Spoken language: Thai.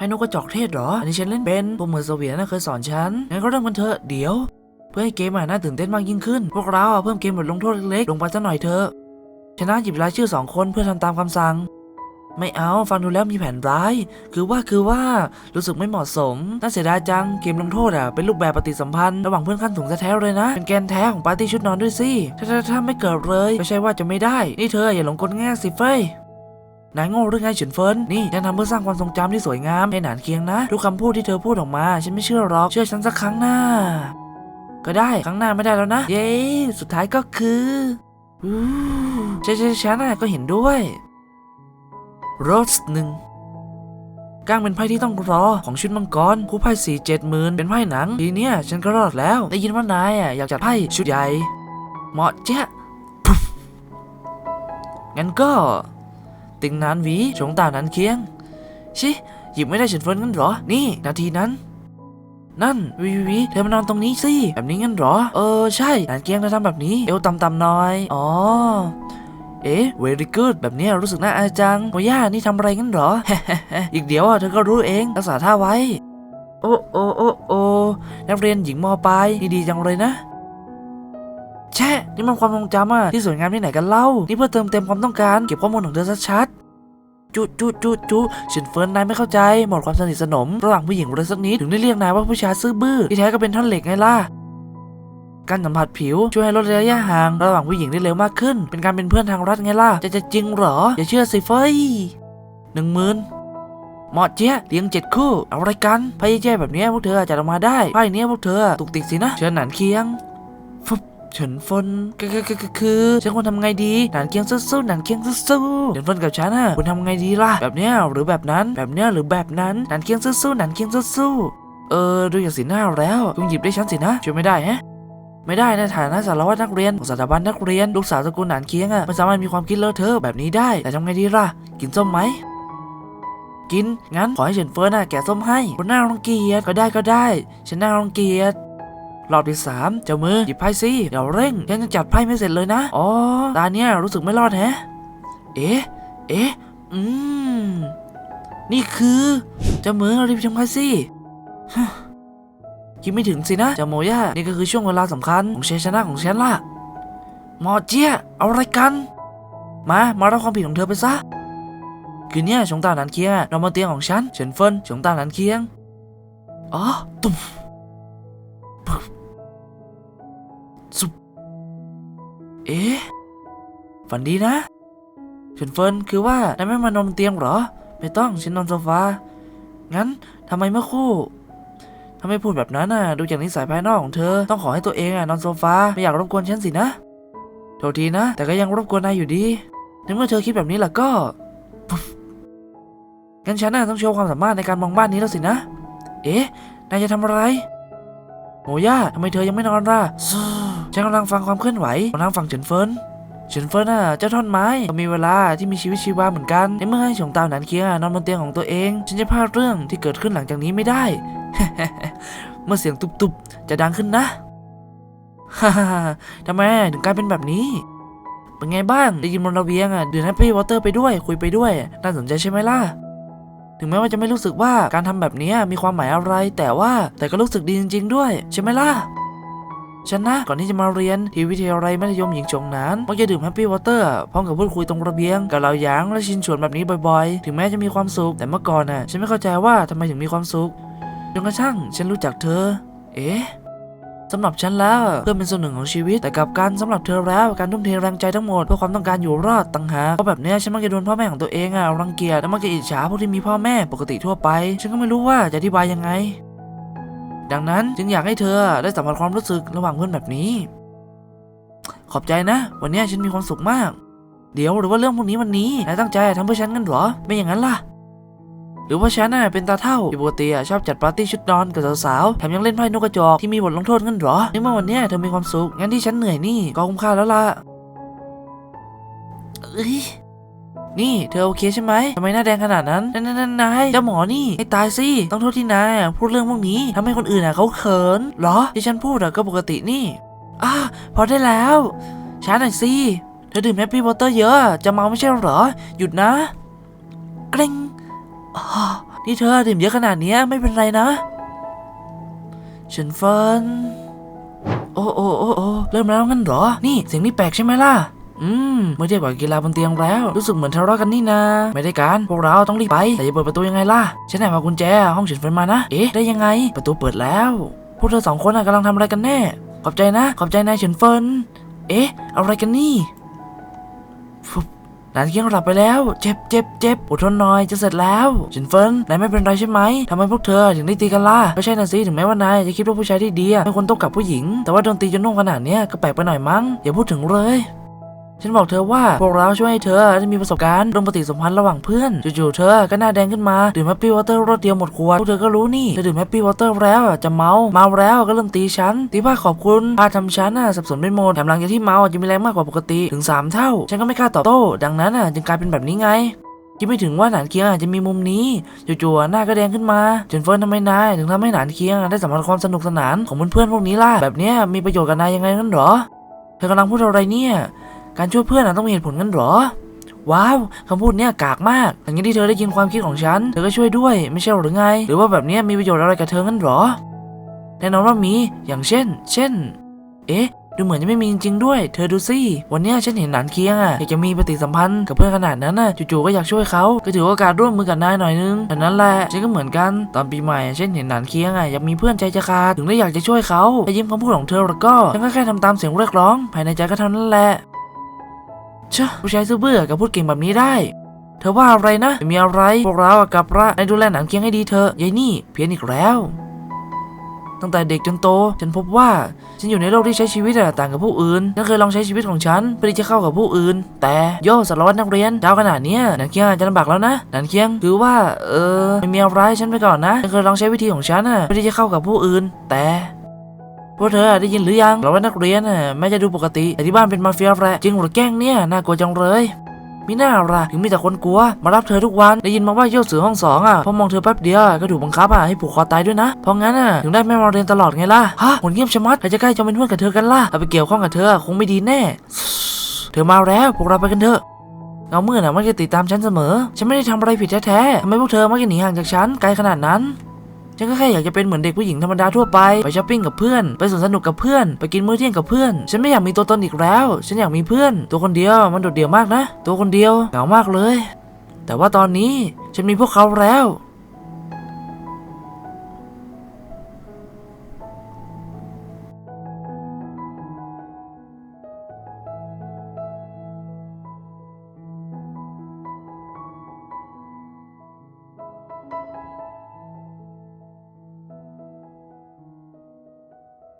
ไพ่นกกระจอกเทศเหรอ อันนี้ฉันเล่นเป็นพวกเหมือนโซเวียนะเคยสอนฉัน งั้นก็เริ่มกันเถอะ เดี๋ยว เพื่อให้เกมอะน่าตื่นเต้นมากยิ่งขึ้น พวกเราอะเพิ่มเกมบทลงโทษเล็กๆลงไปสักหน่อยเถอะชนะหยิบรายชื่อสองคนเพื่อทำตามคำสั่ง ไม่เอาฟังดูแล้วมีแผนร้าย คือว่าคือว่ารู้สึกไม่เหมาะสม น่าเสียดายจัง เกมลงโทษอะเป็นรูปแบบปฏิสัมพันธ์ระหว่างเพื่อนขั้นสูงแท้ๆเลยนะ เป็นแกนแท้ของปาร์ตี้ชุดนอนด้วยสิ ถ้าถ้าถ้าไม่เกิดเลย ก็ใช่ว่าจะไม่ได้ นี่เธออย่าหลงกลง่ายสิเฟ้ย นายโง่หรือไงเฉินเฟินนี่ฉันทำเพื่อสร้างความทรงจำที่สวยงามให้หนานเคียงนะทุกคำพูดที่เธอพูดออกมา ฉันไม่เชื่อหรอกเชื่อฉันสักครั้งหน้า ก็ได้ครั้งหน้าไม่ได้แล้วนะ เย้สุดท้ายก็คืออู้ฉันฉันฉันน่ะก็เห็นด้วยโรสหนึ่งก้างเป็นไพ่ที่ต้องรอของชุดมังกรคู่ไพ่สี่เจ็ดหมื่นเป็นไพ่หนังทีเนี้ยฉันก็รอดแล้ว ได้ยินว่านายอะอยากจัดไพ่ชุดใหญ่เหมาะเจ๊ะงั้นก็ ติงนานหวีชงตานันเคียง ชิ หยิบไม่ได้เฉินเฟินงั้นเหรอ นี่ นาทีนั้น นั่นวีวีวีเธอมานอนตรงนี้สิ แบบนี้งั้นเหรอ เออ ใช่นานเคียงเธอทำแบบนี้ เอวต่ำๆหน่อย อ๋อ เอ๊ะ very good แบบนี้รู้สึกน่าอายจังโมย่านี่ทำอะไรงั้นเหรอ อีกเดี๋ยวอะเธอก็รู้เอง รักษาท่าไว้ โอ้โอ้โอ้โอ้นักเรียนหญิงมปลายนี่ดีจังเลยนะ นี่มันความทรงจำอะที่สวยงามที่ไหนกันเล่า นี่เพื่อเติมเต็มความต้องการเก็บข้อมูลของเธอชัดจุจุจุจุฉินเฟินนายไม่เข้าใจ หมดความสนิทสนม ระหว่างผู้หญิงเลยสักนิดถึงได้เรียกนายว่าผู้ชายซื่อบื้อที่แท้ก็เป็นท่อนเหล็กไงล่ะ การสัมผัสผิวช่วยให้ลดระยะห่าง ระหว่างผู้หญิงได้เร็วมากขึ้น เป็นการเป็นเพื่อนทางรัฐไงล่ะ จะจะจริงเหรอ อย่าเชื่อสิเฟยหนึ่งหมื่นเหมาะเจ๊เลี้ยงเจ็ดคู่ เอาอะไรกันไพ่แย่ๆแบบเนี้ยพวกเธอจัดออกมาได้ไพ่เนี้ยพวกเธอ ตุกติกสินะ เชิญหนานเคียง เฉินฟนก็คือคือฉันควรทำไงดีหนานเคียงสู้ๆหนานเคียงสู้ๆเฉินฟนกับฉันอะควรทำไงดีล่ะแบบเนี้ยหรือแบบนั้นแบบเนี้ยหรือแบบนั้นหนานเคียงสู้ๆหนานเคียงสู้ๆเออดูอย่างสีหน้าแล้วคงหยิบได้ฉันสินะช่วยไม่ได้ฮะไม่ได้ในฐานะสารวัตรนักเรียนของสถาบันนักเรียนลูกสาวตระกูลหนานเคียงอะไม่สามารถมีความคิดเลอะเทอะแบบนี้ได้ แต่ทำไงดีล่ะ กินส้มไหม กิน งั้นขอให้เฉินเฟินอะแกะส้มให้คนน่ารังเกียจก็ได้ก็ได้ ฉันน่ารังเกียจ รอบที่สามเจ้ามือหยิบไพ่สิเดี๋ยวเร่งยังจัดไพ่ไม่เสร็จเลยนะอ๋อตาเนี้ยรู้สึกไม่รอดแฮะเอ๊ะเอ๊ะอืมนี่คือเจ้ามือรีบชมไพ่สิฮะคิดไม่ถึงสินะเจ้าโมย่านี่ก็คือช่วงเวลาสำคัญของชัยชนะของฉันล่ะหมอเจี๊ยเอาอะไรกัน มามารับความผิดของเธอไปซะคืนนี้ชงตาหนานเคียงนอนบนเตียงของฉันเฉินเฟินชงตาหนานเคียงอ๋อตุ๊บ เอ๊ะฝันดีนะเฉินเฟินคือว่านายไม่มานอนเตียงเหรอ ไม่ต้องฉันนอนโซฟา งั้นทำไมเมื่อคู่ทำไมพูดแบบนั้นน่ะ ดูจากนิสัยภายนอกของเธอ ต้องขอให้ตัวเองอะนอนโซฟา ไม่อยากรบกวนฉันสินะ โทษทีนะ แต่ก็ยังรบกวนนายอยู่ดี ในเมื่อเธอคิดแบบนี้ล่ะก็ งั้นฉันน่ะต้องโชว์ความสามารถในการมองบ้านนี้แล้วสินะ เอ๊ะ นายจะทำอะไร โมย่าทำไมเธอยังไม่นอนล่ะซู ฉันกำลังฟังความเคลื่อนไหวของทางฝั่งเฉินเฟินเฉินเฟินน่ะเจ้าท่อนไม้ก็มีเวลาที่มีชีวิตชีวาเหมือนกันในเมื่อให้ฉงตาวหนานเคียงนอนบนเตียงของตัวเอง ฉันจะพลาดเรื่องที่เกิดขึ้นหลังจากนี้ไม่ได้ เมื่อเสียงตุบๆจะดังขึ้นนะฮ่าทำไมถึงกลายเป็นแบบนี้เป็นไงบ้างได้ยินบนระเบียงอะดื่มแฮปปี้วอเตอร์ไปด้วยคุยไปด้วย น่าสนใจใช่ไหมล่ะถึงแม้ว่าจะไม่รู้สึกว่าการทำแบบนี้มีความหมายอะไร แต่ว่าแต่ก็รู้สึกดีจริง ๆ ด้วย ใช่ไหมล่ะ ฉันนะก่อนที่จะมาเรียนที่วิทยาลัยมัธยมหญิงจงนานมักจะดื่มแฮปปี้วอเตอร์พร้อมกับพูดคุยตรงระเบียง กับเหล่าหยางและชินชวนแบบนี้บ่อยๆ ถึงแม้จะมีความสุข แต่เมื่อก่อนน่ะฉันไม่เข้าใจว่าทำไมถึงมีความสุขจนกระทั่งฉันรู้จักเธอ เอ๊ะสำหรับฉันแล้วเพื่อเป็นส่วนหนึ่งของชีวิต แต่กับการสำหรับเธอแล้วการทุ่มเทแรงใจทั้งหมดเพื่อความต้องการอยู่รอดต่างหากเพราะแบบเนี้ยฉันมักจะโดนพ่อแม่ของตัวเองอะรังเกียจและมักจะอิจฉาพวกที่มีพ่อแม่ปกติทั่วไป ฉันก็ไม่รู้ว่าจะอธิบายยังไง ดังนั้นจึงอยากให้เธอได้สัมผัสความรู้สึกระหว่างเพื่อนแบบนี้ ขอบใจนะ วันนี้ฉันมีความสุขมาก เดี๋ยวหรือว่าเรื่องพวกนี้วันนี้นายตั้งใจทำเพื่อฉันกันหรอ ไม่อย่างนั้นล่ะ หรือว่าฉันน่ะเป็นตาเท่าที่ปกติชอบจัดปาร์ตี้ชุดนอนกับสาวๆแถมยังเล่นไพ่นกกระจอกที่มีบทลงโทษงั้นหรอในเมื่อวันนี้เธอมีความสุขงั้นที่ฉันเหนื่อยนี่ก็คุ้มค่าแล้วล่ะเอ้ย นี่เธอโอเคใช่ไหมทำไมหน้าแดงขนาดนั้นนั่นนั่นนายเจ้าหมอนี่ให้ตายสิต้องโทษที่นายพูดเรื่องพวกนี้ทำให้คนอื่นอะเขาเขินเหรอที่ฉันพูดอะก็ปกตินี่อะพอได้แล้วช้าหน่อยสิเธอดื่มแฮปปี้วอเตอร์เยอะ จะเมาไม่ใช่หรอ หยุดนะเกรงอ่านี่เธอดื่มเยอะขนาดนี้ไม่เป็นไรนะฉินเฟินโอ้โอ้โอ้โอ้เริ่มแล้วงั้นหรอ นี่เสียงนี่แปลกใช่ไหมล่ะ อืมเมื่อเทียบกับกีฬาบนเตียงแล้ว รู้สึกเหมือนทะเลาะกันนี่นาไม่ได้การ พวกเราต้องรีบไป แต่จะเปิดประตูยังไงล่ะ ฉันแอบมากุญแจ ห้องเฉินเฟินมานะ เอ๊ะ ได้ยังไง ประตูเปิดแล้ว พวกเธอสองคนกำลังทำอะไรกันแน่ ขอบใจนะ ขอบใจนายเฉินเฟิน เอ๊ะ อะไรกันนี่ฟุบหลานเคียงหลับไปแล้ว เจ็บเจ็บเจ็บอดทนหน่อยจะเสร็จแล้วเฉินเฟินนายไม่เป็นไรใช่ไหมทำไมพวกเธอถึงได้ตีกันล่ะก็ใช่นะสิถึงแม้ว่านายจะคิดว่าผู้ชายที่ดีอะเป็นคนโตกับผู้หญิง แต่ว่าโดนตีจนน่งขนาดเนี้ยก็แปลกไปหน่อยมั้งอย่าพูดถึงเลย ฉันบอกเธอว่าพวกเราช่วยให้เธอได้มีประสบการณ์เรื่องปฏิสัมพันธ์ระหว่างเพื่อนจู่ๆเธอก็หน้าแดงขึ้นมาดื่มแฮปปี้วอเตอร์รสเดียวหมดขวดพวกเธอก็รู้นี่เธอดื่มแฮปปี้วอเตอร์แล้วจะเมาเมาแล้วก็เริ่มตีฉันตีผ้าขอบคุณพาทำฉันน่ะสับสนไปหมดแถมหลังจากที่เมาจะมีแรงมากกว่าปกติถึงสามเท่า ฉันก็ไม่กล้าตอบโต้ ดังนั้นอะจึงกลายเป็นแบบนี้ไงคิดไม่ถึงว่าหนานเคียงอาจจะมีมุมนี้จู่ๆหน้าก็แดงขึ้นมาเจนเฟิร์นทำไมนายถึงทำให้หนานเคียงได้สัมผัสความสนุกสนานของเพื่อนๆพวกนี้ล่ะแบบนี้มีประโยชน์กับนายยังไงนั่นหรอเธอกำลังพูดอะไรเนี่ย การช่วยเพื่อนอะต้องมีเหตุผลกันหรอ ว้าวคำพูดเนี่ยกากมากอย่างนี้ที่เธอได้ยินความคิดของฉัน เธอก็ช่วยด้วยไม่ใช่หรือไง หรือว่าแบบนี้มีประโยชน์อะไรกับเธองั้นหรอ แน่นอนว่ามี อย่างเช่น เช่น เอ๊ะดูเหมือนจะไม่มีจริงๆด้วย เธอดูสิ วันเนี้ยฉันเห็นหนานเคียงอะอยากจะมีปฏิสัมพันธ์กับเพื่อนขนาดนั้นน่ะ จู่ๆก็อยากช่วยเขา ก็ถือว่าโอกาสร่วมมือกับนายหน่อยนึงแต่นั้นแหละ ฉันก็เหมือนกัน ตอนปีใหม่ฉันเห็นหนานเคียงอะอยากมีเพื่อนใจจะขาด ถึงได้อยากจะช่วยเขาแต่ยิ้มคำพูดของเธอแล้วก็ ฉันก็แค่ทำตามเสียงเรียกร้อง ภายในใจก็เท่านั้นแหละ เชอะผู้ชายซื่อเบื่อกับพูดเก่งแบบนี้ได้ เธอว่าอะไรนะไม่มีอะไรพวกเราอะกับระในดูแลหนังเคียงให้ดีเธอะยายนี่เพี้ยนอีกแล้ว ตั้งแต่เด็กจนโต ฉันพบว่า ฉันอยู่ในโลกที่ใช้ชีวิตต่างกับผู้อื่นฉันเคยลองใช้ชีวิตของฉันเพื่อที่จะเข้ากับผู้อื่น แต่โย่สารวัตรนักเรียนเจ้าขนาดนี้หนันเคียงอาจจะลำบากแล้วนะหนันเคียงคือว่า เออไม่มีอะไรฉันไปก่อนนะฉันเคยลองใช้วิธีของฉันอะเพื่อที่จะเข้ากับผู้อื่น แต่ พวกเธอได้ยินหรือยัง เราว่านักเรียนน่ะแม้จะดูปกติ แต่ที่บ้านเป็นมาเฟียแหละจริงหรือแกล้งเนี่ยน่ากลัวจังเลยมีหน้าละถึงมีแต่คนกลัว มารับเธอทุกวันได้ยินมาว่าโยกเสือห้องสองอะพอมองเธอแป๊บเดียวก็ถูกบังคับอะให้ผูกคอตายด้วยนะเพราะงั้นอะถึงได้ไม่มาเรียนตลอดไงล่ะฮะหมดเงียบชะมัดใครจะใกล้จะเป็นเพื่อนกับเธอกันล่ะถ้าไปเกี่ยวข้องกับเธอคงไม่ดีแน่ เธอมาแล้วพวกเราไปกันเถอะเงาเมืดน่ะมักจะติดตามฉันเสมอ ฉันไม่ได้ทำอะไรผิดแท้ๆทำไมพวกเธอมักจะหนีห่างจากฉันไกลขนาดนั้น ฉันก็แค่อยากจะเป็นเหมือนเด็กผู้หญิงธรรมดาทั่วไป ไปช้อปปิ้งกับเพื่อน ไปสวนสนุกกับเพื่อน ไปกินมื้อเที่ยงกับเพื่อน ฉันไม่อยากมีตัวตนอีกแล้ว ฉันอยากมีเพื่อน ตัวคนเดียวมันโดดเดี่ยวมากนะ ตัวคนเดียวเหงามากเลย แต่ว่าตอนนี้ฉันมีพวกเขาแล้ว